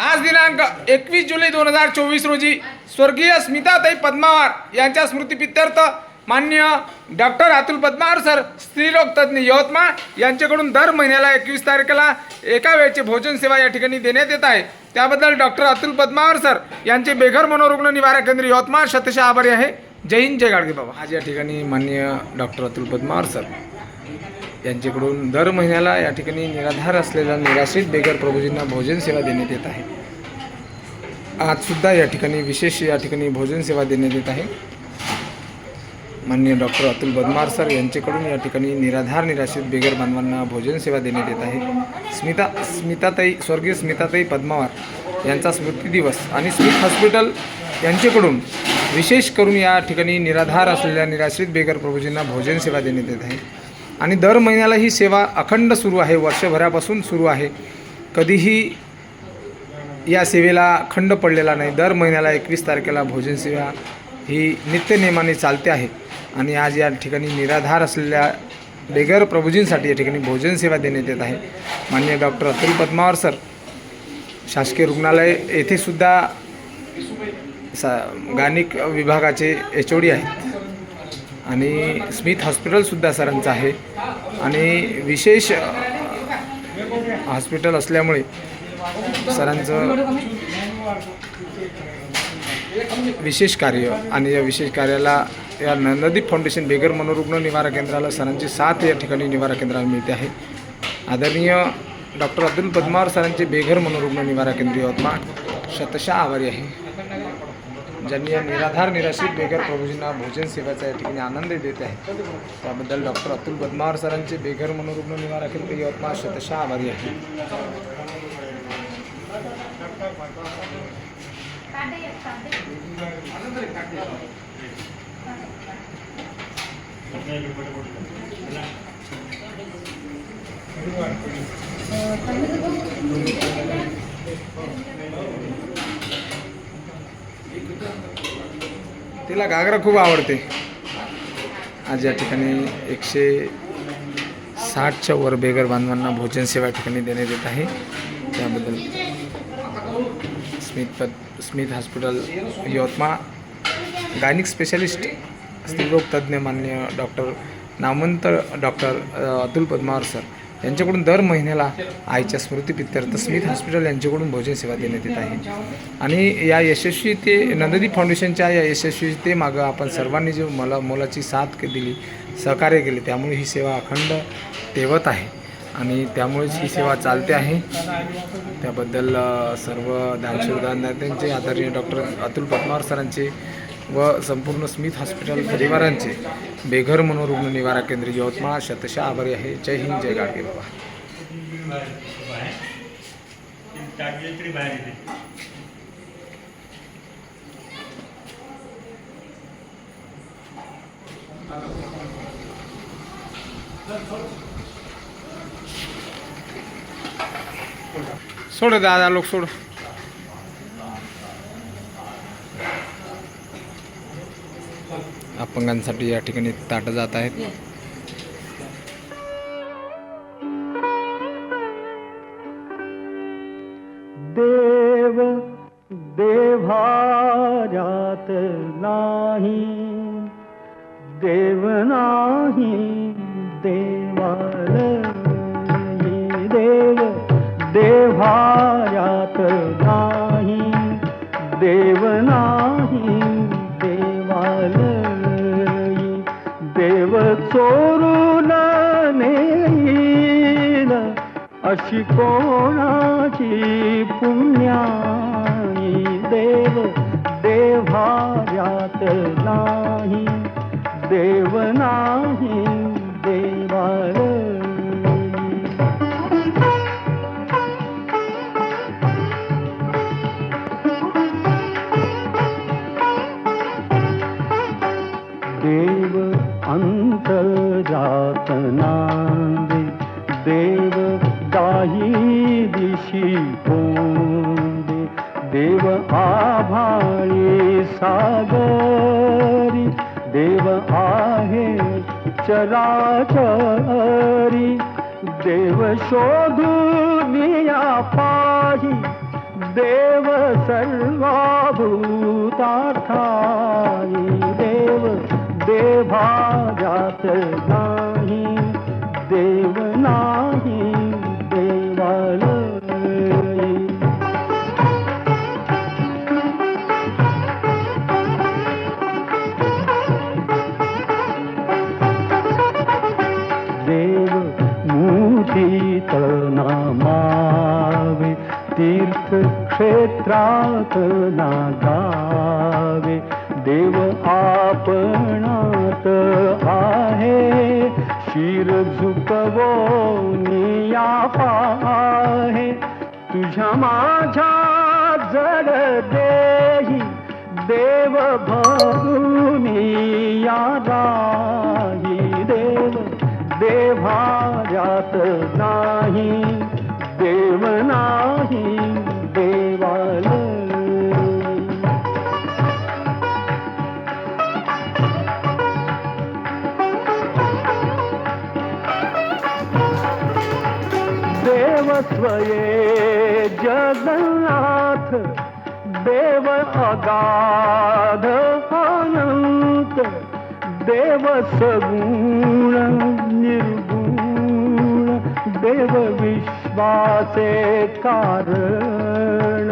आज दिनांक एकवीस जुलै दोन हजार चोवीस रोजी स्वर्गीय स्मिताताई पद्मावार यांच्या स्मृतीपित्यर्थ मान्य डॉक्टर अतुल पद्मावार सर स्त्रीरोग तज्ज्ञ यवतमाळ यांच्याकडून दर महिन्याला एकवीस तारखेला एका वेळेचे भोजन सेवा या ठिकाणी देण्यात येत आहे. त्याबद्दल डॉक्टर अतुल पद्मावार सर यांचे बेघर मनोरुग्ण निवारा केंद्र यवतमाळ शतशः आभारी आहे. जय हिंद जय गाडगे बाबा. आज या ठिकाणी मान्य डॉक्टर अतुल पद्मावार सर. यांच्याकडून दर महिन्याला या ठिकाणी निराधार असलेल्या निराश्रित बेगर प्रभूजींना भोजन सेवा देण्यात येत आहे. आज सुद्धा या ठिकाणी विशेष या ठिकाणी भोजन सेवा देण्यात येत आहे. माननीय डॉक्टर अतुल बदमार सर यांच्याकडून या ठिकाणी निराधार निराश्रित बेगर बांधवांना भोजन सेवा देण्यात येत आहे. स्मिता स्मिताताई स्वर्गीय स्मिताताई पद्मावार यांचा स्मृती दिवस आणि स्मित हॉस्पिटल यांच्याकडून विशेष करून या ठिकाणी निराधार असलेल्या निराश्रित बेगर प्रभूजींना भोजन सेवा देण्यात येत आहे. आणि दर महिन्याला ही सेवा अखंड सुरू आहे वर्षभरापासून सुरू आहे. कधीही या सेवेला खंड पडलेला नाही. दर महिन्याला एकवीस तारखेला भोजन सेवा ही नित्यनियमाने चालते आहे. आणि आज या ठिकाणी निराधार असलेल्या बेगर प्रभूजींसाठी या ठिकाणी भोजन सेवा देण्यात येत आहे. माननीय डॉक्टर अतुल पद्मावर सर शासकीय रुग्णालय येथे सुद्धा सा गाणिक विभागाचे एच ओ डी आहेत. आणि स्मिथ हॉस्पिटलसुद्धा सरांचं आहे. आणि विशेष हॉस्पिटल असल्यामुळे सरांचं विशेष कार्य आणि या विशेष कार्याला या नंददीप फाउंडेशन बेगर मनोरुग्ण निवारा केंद्राला सरांची साथ या ठिकाणी निवारा केंद्राला मिळते आहे. आदरणीय डॉक्टर अब्दुल पद्मावर सरांचे बेघर मनोरुग्ण निवारा केंद्र यवतमाळ शतशः आभारी आहे. ज्यांनी या निराधार निराश्रित बेघर प्रभूजींना भोजन सेवेचा या ठिकाणी आनंद देत आहे. त्याबद्दल डॉक्टर अतुल पद्मावर सरांचे बेघर मनोरुग्ण निवारा केंद्र यवतमाळ शतशः आभारी आहे. तिला घागरा खूप आवडते. आज या ठिकाणी एकशे साठच्या वर बेगर बांधवांना भोजन सेवा या ठिकाणी देण्यात येत आहे. त्याबद्दल स्मित पद Smit hospital Yavatmal. Gynaec specialist स्त्रीरोग तज्ज्ञ मान्य डॉक्टर नामवंत डॉक्टर अतुल पद्मावर सर. यांच्याकडून दर महिन्याला आईच्या स्मृतीपित्यर्थ स्मिथ हॉस्पिटल यांच्याकडून भोजन सेवा देण्यात येत आहे. आणि या यशस्वी ते नंददीप फाउंडेशनच्या या यशस्वी ते मागं आपण सर्वांनी जे मला मोलाची साथ के- दिली सहकार्य केले त्यामुळे ही सेवा अखंड तेवत आहे. आणि त्यामुळेच ही सेवा चालते आहे. त्याबद्दल सर्व दानशूर दानदात्यांचे आदरणीय डॉक्टर अतुल पद्मावर सरांचे व संपूर्ण स्मिथ हॉस्पिटल परिवारांचे बेघर मनोरुग्ण निवारा केंद्र यवतमाळ शतशः आभारी आहे. जय हिंद जय गाडगे बाबा. सोड दादा लोक सोड. अपंगांसाठी या ठिकाणी ताटं जात आहेत. देव देव्हाऱ्यात नाही. देव नाही देव चोरून नेईल अशी कोणाची पुण्याई देव देवाऱ्यात नाही. देव नाही देवा काही दिशी कोंदे देव आभाळी सागरी देव आहे चराचरी देव शोधूनिया पाही देव सर्वाभूतार्थाई देव देभाजात नाही क्षेत्रात ना गावे देव आपणात आहे. शिर झुकवो निया पाहे. तुझ्या माझ्या जड देही. देव भगुनी या राही. देव देभार्यात नाही. देव नाही. स्वये जगन्नाथ देव अगाध अनंत देव सगुण निर्गुण देव विश्वासे कारण।